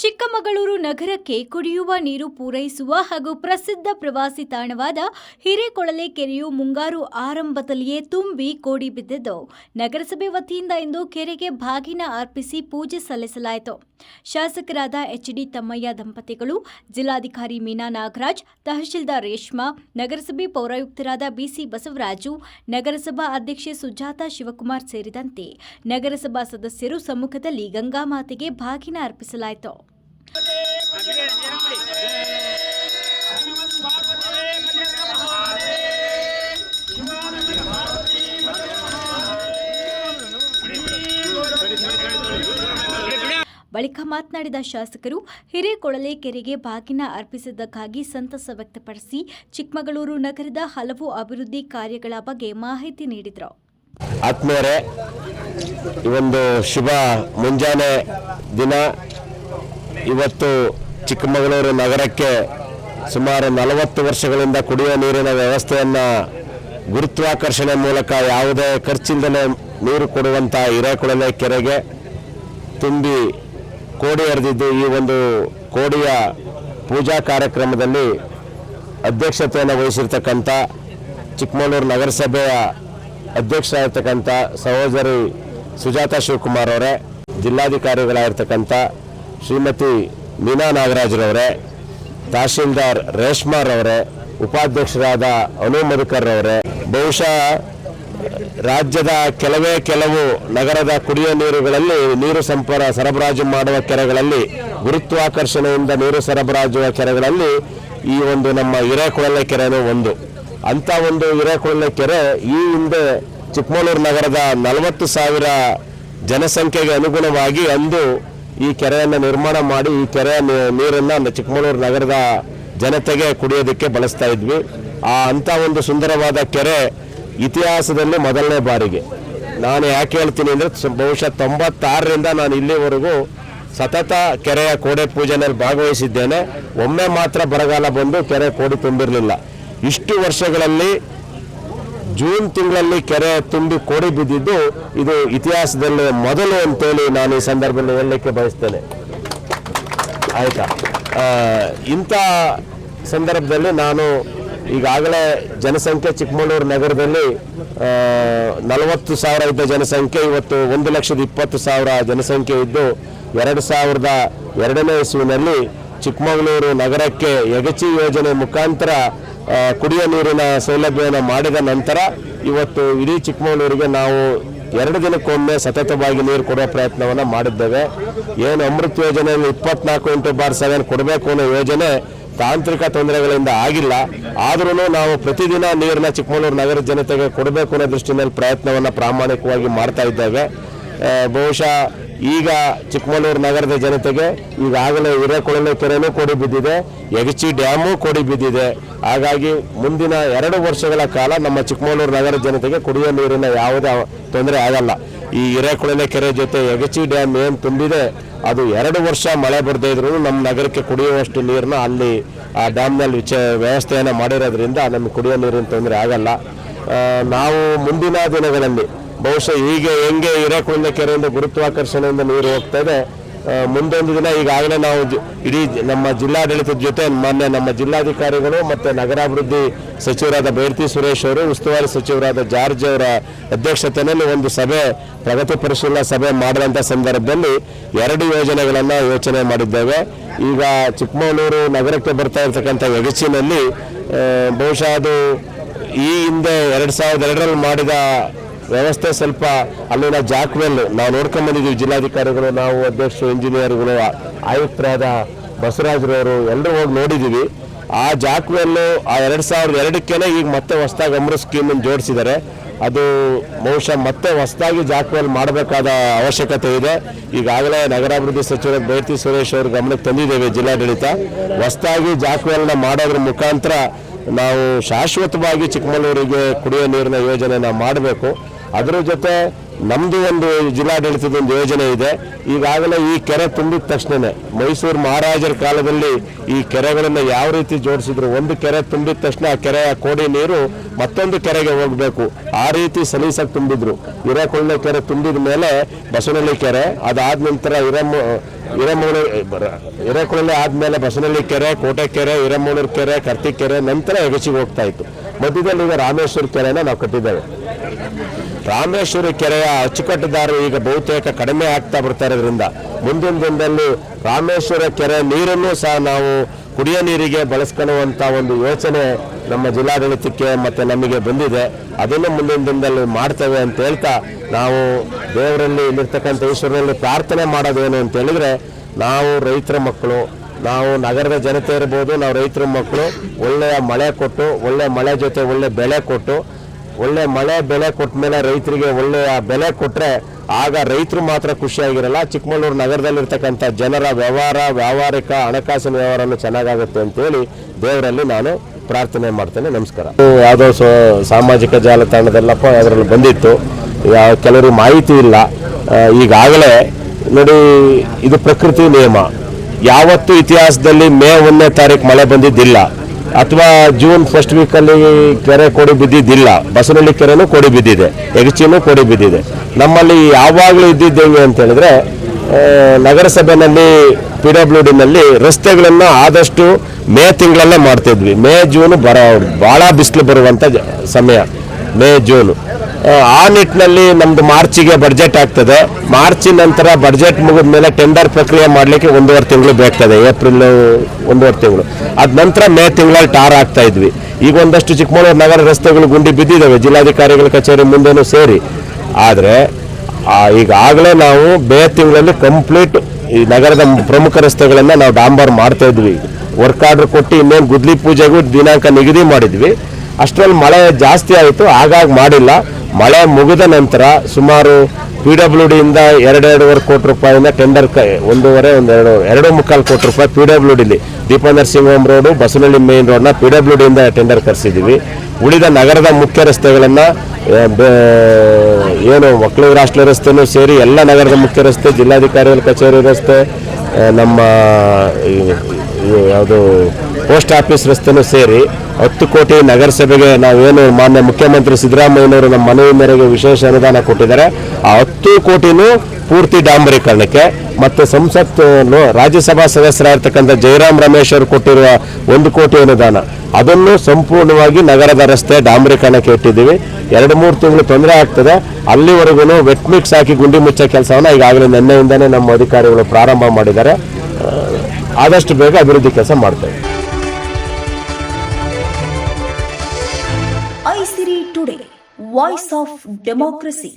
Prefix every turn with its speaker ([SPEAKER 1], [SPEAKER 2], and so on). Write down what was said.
[SPEAKER 1] ಚಿಕ್ಕಮಗಳೂರು ನಗರಕ್ಕೆ ಕುಡಿಯುವ ನೀರು ಪೂರೈಸುವ ಹಾಗೂ ಪ್ರಸಿದ್ಧ ಪ್ರವಾಸಿ ತಾಣವಾದ ಹಿರೇಕೊಳಲೆ ಕೆರೆಯು ಮುಂಗಾರು ಆರಂಭದಲ್ಲಿಯೇ ತುಂಬಿ ಕೋಡಿ ಬಿದ್ದಿದ್ದು, ನಗರಸಭೆ ವತಿಯಿಂದ ಇಂದು ಕೆರೆಗೆ ಬಾಗಿನ ಅರ್ಪಿಸಿ ಪೂಜೆ ಸಲ್ಲಿಸಲಾಯಿತು. ಶಾಸಕರಾದ ಎಚ್ ಡಿ ತಮ್ಮಯ್ಯ ದಂಪತಿಗಳು, ಜಿಲ್ಲಾಧಿಕಾರಿ ಮೀನಾ ನಾಗರಾಜ್, ತಹಶೀಲ್ದಾರ್ ರೇಷ್ಮಾ, ನಗರಸಭೆ ಪೌರಾಯುಕ್ತರಾದ ಬಿಸಿ ಬಸವರಾಜು, ನಗರಸಭಾ ಅಧ್ಯಕ್ಷೆ ಸುಜಾತಾ ಶಿವಕುಮಾರ್ ಸೇರಿದಂತೆ ನಗರಸಭಾ ಸದಸ್ಯರು ಸಮ್ಮುಖದಲ್ಲಿ ಗಂಗಾಮಾತೆಗೆ ಬಾಗಿನ ಅರ್ಪಿಸಲಾಯಿತು. ಬಳಿಕ ಮಾತನಾಡಿದ ಶಾಸಕರು, ಹಿರೇಕೊಳಲೆ ಕೆರೆಗೆ ಬಾಗಿನ ಅರ್ಪಿಸಿದ್ದಕ್ಕಾಗಿ ಸಂತಸ ವ್ಯಕ್ತಪಡಿಸಿ ಚಿಕ್ಕಮಗಳೂರು ನಗರದ ಹಲವು ಅಭಿವೃದ್ಧಿ ಕಾರ್ಯಗಳ ಬಗ್ಗೆ ಮಾಹಿತಿ ನೀಡಿದರು.
[SPEAKER 2] ಆತ್ಮೀಯರೇ, ಈ ಒಂದು ಶುಭ ಮುಂಜಾನೆ ದಿನ ಇವತ್ತು ಚಿಕ್ಕಮಗಳೂರು ನಗರಕ್ಕೆ ಸುಮಾರು ನಲವತ್ತು ವರ್ಷಗಳಿಂದ ಕುಡಿಯುವ ನೀರಿನ ವ್ಯವಸ್ಥೆಯನ್ನು ಗುರುತ್ವಾಕರ್ಷಣೆ ಮೂಲಕ ಯಾವುದೇ ಖರ್ಚಿಲ್ಲದೆ ನೀರು ಕೊಡುವಂಥ ಹಿರೇಕೊಳಲೆ ಕೆರೆಗೆ ತುಂಬಿ ಕೋಡಿ ಹರಿದಿದ್ದು ಈ ಒಂದು ಕೋಡಿಯ ಪೂಜಾ ಕಾರ್ಯಕ್ರಮದಲ್ಲಿ ಅಧ್ಯಕ್ಷತೆಯನ್ನು ವಹಿಸಿರ್ತಕ್ಕಂಥ ಚಿಕ್ಕಮಗಳೂರು ನಗರಸಭೆಯ ಅಧ್ಯಕ್ಷರಾಗಿರ್ತಕ್ಕಂಥ ಸಹೋದರಿ ಸುಜಾತಾ ಶಿವಕುಮಾರ್ ಅವರೇ, ಜಿಲ್ಲಾಧಿಕಾರಿಗಳಾಗಿರ್ತಕ್ಕಂಥ ಶ್ರೀಮತಿ ಮೀನಾ ನಾಗರಾಜ್ರವರೇ, ತಹಶೀಲ್ದಾರ್ ರೇಷ್ಮಾರ್ ಅವರೇ ಉಪಾಧ್ಯಕ್ಷರಾದ ಅನು ಮಧುಕರ್ ಅವರೇ ಬಹುಶಃ ರಾಜ್ಯದ ಕೆಲವೇ ಕೆಲವು ನಗರದ ಕುಡಿಯುವ ನೀರುಗಳಲ್ಲಿ ನೀರು ಸಂಪರ ಸರಬರಾಜು ಮಾಡುವ ಕೆರೆಗಳಲ್ಲಿ, ಗುರುತ್ವಾಕರ್ಷಣೆಯಿಂದ ನೀರು ಸರಬರಾಜುವ ಕೆರೆಗಳಲ್ಲಿ ಈ ಒಂದು ನಮ್ಮ ಹಿರೇಕೊಳಲೆ ಕೆರೆನೂ ಒಂದು. ಅಂಥ ಒಂದು ಹಿರೇಕೊಳಲೆ ಕೆರೆ ಈ ಹಿಂದೆ ಚಿಕ್ಕಮಗಳೂರು ನಗರದ ನಲವತ್ತು ಸಾವಿರ ಜನಸಂಖ್ಯೆಗೆ ಅನುಗುಣವಾಗಿ ಅಂದು ಈ ಕೆರೆಯನ್ನು ನಿರ್ಮಾಣ ಮಾಡಿ ಈ ಕೆರೆಯ ನೀರನ್ನು ಚಿಕ್ಕಮಗಳೂರು ನಗರದ ಜನತೆಗೆ ಕುಡಿಯೋದಕ್ಕೆ ಬಳಸ್ತಾ ಇದ್ವಿ. ಆ ಅಂಥ ಒಂದು ಸುಂದರವಾದ ಕೆರೆ ಇತಿಹಾಸದಲ್ಲಿ ಮೊದಲನೇ ಬಾರಿಗೆ. ನಾನು ಯಾಕೆ ಹೇಳ್ತೀನಿ ಅಂದರೆ ಬಹುಶಃ ತೊಂಬತ್ತಾರರಿಂದ ನಾನು ಇಲ್ಲಿವರೆಗೂ ಸತತ ಕೆರೆಯ ಕೋಡೆ ಪೂಜೆನಲ್ಲಿ ಭಾಗವಹಿಸಿದ್ದೇನೆ. ಒಮ್ಮೆ ಮಾತ್ರ ಬರಗಾಲ ಬಂದು ಕೆರೆ ಕೋಡಿ ತುಂಬಿರಲಿಲ್ಲ. ಇಷ್ಟು ವರ್ಷಗಳಲ್ಲಿ ಜೂನ್ ತಿಂಗಳಲ್ಲಿ ಕೆರೆ ತುಂಬಿ ಕೋಡಿ ಬಿದ್ದಿದ್ದು ಇದು ಇತಿಹಾಸದಲ್ಲಿ ಮೊದಲು ಅಂತೇಳಿ ನಾನು ಈ ಸಂದರ್ಭದಲ್ಲಿ ಹೇಳಲಿಕ್ಕೆ ಬಯಸ್ತೇನೆ. ಆಯ್ತಾ? ಇಂಥ ಸಂದರ್ಭದಲ್ಲಿ ನಾನು ಈಗಾಗಲೇ ಜನಸಂಖ್ಯೆ ಚಿಕ್ಕಮಗಳೂರು ನಗರದಲ್ಲಿ ನಲವತ್ತು ಸಾವಿರ ಇದ್ದ ಜನಸಂಖ್ಯೆ, ಇವತ್ತು ಒಂದು ಲಕ್ಷದ ಇಪ್ಪತ್ತು ಸಾವಿರ ಜನಸಂಖ್ಯೆ ಇದ್ದು, ಎರಡು ಸಾವಿರದ ಎರಡನೇ ಇಸುವಿನಲ್ಲಿ ಚಿಕ್ಕಮಗಳೂರು ನಗರಕ್ಕೆ ಯಗಚಿ ಯೋಜನೆ ಮುಖಾಂತರ ಕುಡಿಯುವ ನೀರಿನ ಸೌಲಭ್ಯವನ್ನು ಮಾಡಿದ ನಂತರ ಇವತ್ತು ಇಡೀ ಚಿಕ್ಕಮಗಳೂರಿಗೆ ನಾವು ಎರಡು ದಿನಕ್ಕೊಮ್ಮೆ ಸತತವಾಗಿ ನೀರು ಕೊಡುವ ಪ್ರಯತ್ನವನ್ನು ಮಾಡಿದ್ದೇವೆ. ಏನು ಅಮೃತ್ ಯೋಜನೆಯಲ್ಲಿ ಇಪ್ಪತ್ನಾಲ್ಕು ಇಂಟು ಬಾರ್ ಸೆವೆನ್ ಕೊಡಬೇಕು ಅನ್ನೋ ಯೋಜನೆ ತಾಂತ್ರಿಕ ತೊಂದರೆಗಳಿಂದ ಆಗಿಲ್ಲ. ಆದ್ರೂ ನಾವು ಪ್ರತಿದಿನ ನೀರನ್ನ ಚಿಕ್ಕಮಗಳೂರು ನಗರ ಜನತೆಗೆ ಕೊಡಬೇಕು ಅನ್ನೋ ದೃಷ್ಟಿನಲ್ಲಿ ಪ್ರಯತ್ನವನ್ನು ಪ್ರಾಮಾಣಿಕವಾಗಿ ಮಾಡ್ತಾ ಇದ್ದೇವೆ. ಬಹುಶಃ ಈಗ ಚಿಕ್ಕಮಗಳೂರು ನಗರದ ಜನತೆಗೆ ಈಗಾಗಲೇ ಹಿರೇಕೊಳಲೆ ಕೆರೆನೂ ಕೊಡಿ ಬಿದ್ದಿದೆ, ಯಗಚಿ ಡ್ಯಾಮು ಕೊಡಿ ಬಿದ್ದಿದೆ. ಹಾಗಾಗಿ ಮುಂದಿನ ಎರಡು ವರ್ಷಗಳ ಕಾಲ ನಮ್ಮ ಚಿಕ್ಕಮಗಳೂರು ನಗರ ಜನತೆಗೆ ಕುಡಿಯುವ ನೀರಿನ ಯಾವುದೇ ತೊಂದರೆ ಆಗಲ್ಲ. ಈ ಹಿರೇಕೊಳಲೆ ಕೆರೆ ಜೊತೆ ಯಗಚಿ ಡ್ಯಾಮ್ ಏನು ತುಂಬಿದೆ, ಅದು ಎರಡು ವರ್ಷ ಮಳೆ ಬರದೇ ಇದ್ರೂ ನಮ್ಮ ನಗರಕ್ಕೆ ಕುಡಿಯುವಷ್ಟು ನೀರನ್ನ ಅಲ್ಲಿ ಆ ಡ್ಯಾಮ್ನಲ್ಲಿ ವಿಚ ವ್ಯವಸ್ಥೆಯನ್ನು ಮಾಡಿರೋದ್ರಿಂದ ನಮಗೆ ಕುಡಿಯೋ ನೀರಿನ ತೊಂದರೆ ಆಗಲ್ಲ. ನಾವು ಮುಂದಿನ ದಿನಗಳಲ್ಲಿ ಬಹುಶಃ ಈಗ ಹೆಂಗೆ ಹಿರೇಕೊಳಲೆ ಕೆರೆಯಿಂದ ಗುರುತ್ವಾಕರ್ಷಣೆಯಿಂದ ನೀರು ಹೋಗ್ತಾ ಇದೆ. ಮುಂದೊಂದು ದಿನ ಈಗಾಗಲೇ ನಾವು ಇಡೀ ನಮ್ಮ ಜಿಲ್ಲಾಡಳಿತದ ಜೊತೆ ಮೊನ್ನೆ ನಮ್ಮ ಜಿಲ್ಲಾಧಿಕಾರಿಗಳು ಮತ್ತು ನಗರಾಭಿವೃದ್ಧಿ ಸಚಿವರಾದ ಬೇಡ್ತಿ ಸುರೇಶ್ ಅವರು, ಉಸ್ತುವಾರಿ ಸಚಿವರಾದ ಜಾರ್ಜ್ ಅವರ ಅಧ್ಯಕ್ಷತೆಯಲ್ಲಿ ಒಂದು ಸಭೆ, ಪ್ರಗತಿ ಪರಿಶೀಲನಾ ಸಭೆ ಮಾಡಿದಂಥ ಸಂದರ್ಭದಲ್ಲಿ ಎರಡು ಯೋಜನೆಗಳನ್ನು ಯೋಚನೆ ಮಾಡಿದ್ದೇವೆ. ಈಗ ಚಿಕ್ಕಮಗಳೂರು ನಗರಕ್ಕೆ ಬರ್ತಾ ಇರತಕ್ಕಂಥ ಎಡಚಿನಲ್ಲಿ ಬಹುಶಃ ಅದು ಈ ಹಿಂದೆ ಎರಡು ಸಾವಿರದ ಎರಡರಲ್ಲಿ ಮಾಡಿದ ವ್ಯವಸ್ಥೆ ಸ್ವಲ್ಪ ಅಲ್ಲಿನ ಜಾಕ್ವೆಲ್, ನಾವು ನೋಡ್ಕೊಂಬಂದಿದ್ದೀವಿ ಜಿಲ್ಲಾಧಿಕಾರಿಗಳು, ನಾವು ಅಧ್ಯಕ್ಷರು, ಇಂಜಿನಿಯರ್ಗಳು, ಆಯುಕ್ತರಾದ ಬಸವರಾಜ್ರವರು ಎಲ್ಲರೂ ಹೋಗಿ ನೋಡಿದ್ದೀವಿ. ಆ ಜಾಕ್ವೆಲ್ಲು ಆ ಎರಡು ಸಾವಿರದ ಎರಡಕ್ಕೇನೆ ಈಗ ಮತ್ತೆ ಹೊಸದಾಗಿ ಅಮೃತ್ ಸ್ಕೀಮನ್ನು ಜೋಡಿಸಿದ್ದಾರೆ. ಅದು ಬಹುಶಃ ಮತ್ತೆ ಹೊಸದಾಗಿ ಜಾಕ್ವೆಲ್ ಮಾಡಬೇಕಾದ ಅವಶ್ಯಕತೆ ಇದೆ. ಈಗಾಗಲೇ ನಗರಾಭಿವೃದ್ಧಿ ಸಚಿವ ಬೈತಿ ಸುರೇಶ್ ಅವರು ಗಮನಕ್ಕೆ ತಂದಿದ್ದೇವೆ ಜಿಲ್ಲಾಡಳಿತ. ಹೊಸದಾಗಿ ಜಾಕ್ವೆಲ್ನ ಮಾಡೋದ್ರ ಮುಖಾಂತರ ನಾವು ಶಾಶ್ವತವಾಗಿ ಚಿಕ್ಕಮಗಳೂರಿಗೆ ಕುಡಿಯೋ ನೀರಿನ ಯೋಜನೆನ ಮಾಡಬೇಕು. ಅದರ ಜೊತೆ ನಮ್ಮದು ಒಂದು ಜಿಲ್ಲಾಡಳಿತದ ಒಂದು ಯೋಜನೆ ಇದೆ. ಈಗಾಗಲೇ ಈ ಕೆರೆ ತುಂಬಿದ ತಕ್ಷಣನೇ ಮೈಸೂರು ಮಹಾರಾಜರ ಕಾಲದಲ್ಲಿ ಈ ಕೆರೆಗಳನ್ನು ಯಾವ ರೀತಿ ಜೋಡಿಸಿದ್ರು, ಒಂದು ಕೆರೆ ತುಂಬಿದ ತಕ್ಷಣ ಆ ಕೆರೆಯ ಕೋಡಿ ನೀರು ಮತ್ತೊಂದು ಕೆರೆಗೆ ಹೋಗಬೇಕು. ಆ ರೀತಿ ಸಲೀಸಾಗಿ ತುಂಬಿದ್ರು. ಹಿರೇಕೊಳ್ಳೆ ಕೆರೆ ತುಂಬಿದ ಮೇಲೆ ಬಸವನಹಳ್ಳಿ ಕೆರೆ, ಅದಾದ ನಂತರ ಹಿರಮ್ಮ ಹಿರೇಮೂಳೂರು ಬರ- ಆದಮೇಲೆ ಬಸವನಹಳ್ಳಿ ಕೆರೆ ಕೋಟೆ ಕೆರೆ ಹಿರೇಮೂಳೂರು ಕೆರೆ ಕರ್ತಿ ಕೆರೆ, ನಂತರ ಎಗಸಿಗೆ ಹೋಗ್ತಾ ಇತ್ತು. ಮಧ್ಯದಲ್ಲಿ ಈಗ ರಾಮೇಶ್ವರ ಕೆರೆನ ನಾವು ಕಟ್ಟಿದ್ದೇವೆ. ರಾಮೇಶ್ವರ ಕೆರೆಯ ಅಚ್ಚುಕಟ್ಟುದಾರರು ಈಗ ಬಹುತೇಕ ಕಡಿಮೆ ಆಗ್ತಾ ಬರ್ತಾ ಇರೋದ್ರಿಂದ ಮುಂದಿನ ದಿನದಲ್ಲಿ ರಾಮೇಶ್ವರ ಕೆರೆ ನೀರನ್ನು ಸಹ ನಾವು ಕುಡಿಯೋ ನೀರಿಗೆ ಬಳಸ್ಕೊಳ್ಳುವಂಥ ಒಂದು ಯೋಚನೆ ನಮ್ಮ ಜಿಲ್ಲಾಡಳಿತಕ್ಕೆ ಮತ್ತು ನಮಗೆ ಬಂದಿದೆ. ಅದನ್ನು ಮುಂದಿನ ದಿನದಲ್ಲಿ ಮಾಡ್ತೇವೆ ಅಂತ ಹೇಳ್ತಾ ನಾವು ದೇವರಲ್ಲಿ ಇಲ್ಲಿರ್ತಕ್ಕಂಥ ಈಶ್ವರನಲ್ಲಿ ಪ್ರಾರ್ಥನೆ ಮಾಡೋದೇನು ಅಂತ ಹೇಳಿದ್ರೆ ನಾವು ರೈತರ ಮಕ್ಕಳು, ನಾವು ನಗರದ ಜನತೆ ಇರ್ಬೋದು, ನಾವು ರೈತರ ಮಕ್ಕಳು, ಒಳ್ಳೆಯ ಮಳೆ ಕೊಟ್ಟು, ಒಳ್ಳೆ ಮಳೆ ಜೊತೆ ಒಳ್ಳೆ ಬೆಳೆ ಕೊಟ್ಟು, ಒಳ್ಳೆ ಮಳೆ ಬೆಲೆ ಕೊಟ್ಟ ಮೇಲೆ ರೈತರಿಗೆ ಒಳ್ಳೆಯ ಬೆಲೆ ಕೊಟ್ಟರೆ ಆಗ ರೈತರು ಮಾತ್ರ ಖುಷಿಯಾಗಿರಲ್ಲ. ಚಿಕ್ಕಮಗಳೂರು ನಗರದಲ್ಲಿರ್ತಕ್ಕಂಥ ಜನರ ವ್ಯವಹಾರ, ವ್ಯಾವಹಾರಿಕ ಹಣಕಾಸಿನ ವ್ಯವಹಾರನೂ ಚೆನ್ನಾಗಾಗುತ್ತೆ ಅಂತೇಳಿ ದೇವರಲ್ಲಿ ನಾನು ಪ್ರಾರ್ಥನೆ ಮಾಡ್ತೇನೆ, ನಮಸ್ಕಾರ. ಯಾವುದೋ ಸಾಮಾಜಿಕ ಜಾಲತಾಣದಲ್ಲಪ್ಪ ಅದರಲ್ಲಿ ಬಂದಿತ್ತು. ಯಾವ ಕೆಲವರಿಗೆ ಮಾಹಿತಿ ಇಲ್ಲ. ಈಗಾಗಲೇ ನೋಡಿ, ಇದು ಪ್ರಕೃತಿ ನಿಯಮ. ಯಾವತ್ತೂ ಇತಿಹಾಸದಲ್ಲಿ ಮೇ ಒಂದನೇ ತಾರೀಕು ಮಳೆ ಬಂದಿದ್ದಿಲ್ಲ. ಅಥವಾ ಜೂನ್ ಫಸ್ಟ್ ವೀಕಲ್ಲಿ ಕೆರೆ ಕೊಡಿ ಬಿದ್ದಿದ್ದಿಲ್ಲ. ಬಸವನಹಳ್ಳಿ ಕೆರೆನೂ ಕೊಡಿ ಬಿದ್ದಿದೆ. ಎಗಚಿನೂ ಕೊಡಿ ಬಿದ್ದಿದೆ. ನಮ್ಮಲ್ಲಿ ಯಾವಾಗಲೂ ಇದ್ದಿದ್ದೇವೆ ಅಂತ ಹೇಳಿದ್ರೆ ಆ, ನಗರಸಭೆನಲ್ಲಿ ಪಿ ಡಬ್ಲ್ಯೂ ಡಿನಲ್ಲಿ ರಸ್ತೆಗಳನ್ನು ಆದಷ್ಟು ಮೇ ತಿಂಗಳಲ್ಲೇ ಮಾಡ್ತಿದ್ವಿ. ಮೇ ಜೂನು ಬರ ಭಾಳ ಬಿಸಿಲು ಬರುವಂಥ ಸಮಯ. May June. ಆ, ಆ ನಿಟ್ಟಿನಲ್ಲಿ ನಮ್ಮದು ಮಾರ್ಚಿಗೆ ಬಡ್ಜೆಟ್ ಆಗ್ತದೆ. ಮಾರ್ಚಿ ನಂತರ ಬಡ್ಜೆಟ್ ಮುಗಿದ ಮೇಲೆ ಟೆಂಡರ್ ಪ್ರಕ್ರಿಯೆ ಮಾಡಲಿಕ್ಕೆ ಒಂದೂವರೆ ತಿಂಗಳು ಬೇಕಾಗ್ತದೆ. ಏಪ್ರಿಲ್ ಒಂದೂವರೆ ತಿಂಗಳು. ಅದ ನಂತರ ಮೇ ತಿಂಗಳಲ್ಲಿ ಟಾರ್ ಆಗ್ತಾ ಇದ್ವಿ. ಈಗ ಒಂದಷ್ಟು ಚಿಕ್ಕಮಗಳೂರು ನಗರ ರಸ್ತೆಗಳು ಗುಂಡಿ ಬಿದ್ದಿದ್ದಾವೆ. ಜಿಲ್ಲಾಧಿಕಾರಿಗಳ ಕಚೇರಿ ಮುಂದೆನೂ ಸೇರಿ. ಆದರೆ ಈಗಾಗಲೇ ನಾವು ಬೇ ತಿಂಗಳಲ್ಲಿ ಕಂಪ್ಲೀಟ್ ಈ ನಗರದ ಪ್ರಮುಖ ರಸ್ತೆಗಳನ್ನು ನಾವು ಡಾಂಬರ್ ಮಾಡ್ತಾ ಇದ್ವಿ. ವರ್ಕ್ ಆರ್ಡರ್ ಕೊಟ್ಟು ಇನ್ನೇನು ಗುದ್ಲಿ ಪೂಜೆಗೂ ದಿನಾಂಕ ನಿಗದಿ ಮಾಡಿದ್ವಿ. ಅಷ್ಟರಲ್ಲಿ ಮಳೆ ಜಾಸ್ತಿ ಆಯಿತು, ಹಾಗಾಗಿ ಮಾಡಿಲ್ಲ. ಮಳೆ ಮುಗಿದ ನಂತರ ಸುಮಾರು ಪಿ ಡಬ್ಲ್ಯೂ ಡಿಯಿಂದ ಎರಡೆರಡೂವರೆ ಕೋಟಿ ರೂಪಾಯಿಂದ ಟೆಂಡರ್ ಕ, ಒಂದೂವರೆ, ಒಂದೆರಡು, ಎರಡು ಮುಕ್ಕಾಲು ಕೋಟಿ ರೂಪಾಯಿ ಪಿ ಡಬ್ಲ್ಯೂ ಡಿಲಿ ಸಿಂಗ್ ಹೋಮ್ ರೋಡು ಬಸವನಹಳ್ಳಿ ಮೇನ್ ರೋಡ್ನ ಪಿ ಡಬ್ಲ್ಯೂ ಡಿಯಿಂದ ಟೆಂಡರ್ ಕರೆಸಿದ್ದೀವಿ ಉಳಿದ ನಗರದ ಮುಖ್ಯ ರಸ್ತೆಗಳನ್ನು ಏನು ಮಕ್ಕಳು ರಾಷ್ಟ್ರೀಯ ರಸ್ತೆನೂ ಸೇರಿ ಎಲ್ಲ ನಗರದ ಮುಖ್ಯ ರಸ್ತೆ, ಜಿಲ್ಲಾಧಿಕಾರಿಗಳ ಕಚೇರಿ ರಸ್ತೆ ನಮ್ಮ ಯಾವುದು ಪೋಸ್ಟ್ ಆಫೀಸ್ ರಸ್ತೆನೂ ಸೇರಿ ಹತ್ತು ಕೋಟಿ ನಗರಸಭೆಗೆ ನಾವೇನು ಮಾನ್ಯ ಮುಖ್ಯಮಂತ್ರಿ ಸಿದ್ದರಾಮಯ್ಯನವರು ನಮ್ಮ ಮನವಿ ಮೇರೆಗೆ ವಿಶೇಷ ಅನುದಾನ ಕೊಟ್ಟಿದ್ದಾರೆ. ಆ ಹತ್ತು ಕೋಟಿನೂ ಪೂರ್ತಿ ಡಾಂಬರೀಕರಣಕ್ಕೆ ಮತ್ತು ಸಂಸತ್ ರಾಜ್ಯಸಭಾ ಸದಸ್ಯರಾಗಿರ್ತಕ್ಕಂಥ ಜಯರಾಮ್ ರಮೇಶ್ ಅವರು ಕೊಟ್ಟಿರುವ ಒಂದು ಕೋಟಿ ಅನುದಾನ, ಅದನ್ನು ಸಂಪೂರ್ಣವಾಗಿ ನಗರದ ರಸ್ತೆ ಡಾಂಬರೀಕರಣಕ್ಕೆ ಇಟ್ಟಿದ್ದೀವಿ. ಎರಡು ಮೂರು ತಿಂಗಳು ತೊಂದರೆ ಆಗ್ತದೆ. ಅಲ್ಲಿವರೆಗೂ ವೆಟ್ ಮಿಕ್ಸ್ ಹಾಕಿ ಗುಂಡಿ ಮುಚ್ಚೋ ಕೆಲಸವನ್ನು ಈಗಾಗಲೇ ನಿನ್ನೆಯಿಂದನೇ ನಮ್ಮ ಅಧಿಕಾರಿಗಳು ಪ್ರಾರಂಭ ಮಾಡಿದ್ದಾರೆ. ಆದಷ್ಟು ಬೇಗ ಅಭಿವೃದ್ಧಿ ಕೆಲಸ ಮಾಡ್ತೇವೆ.
[SPEAKER 3] Voice of democracy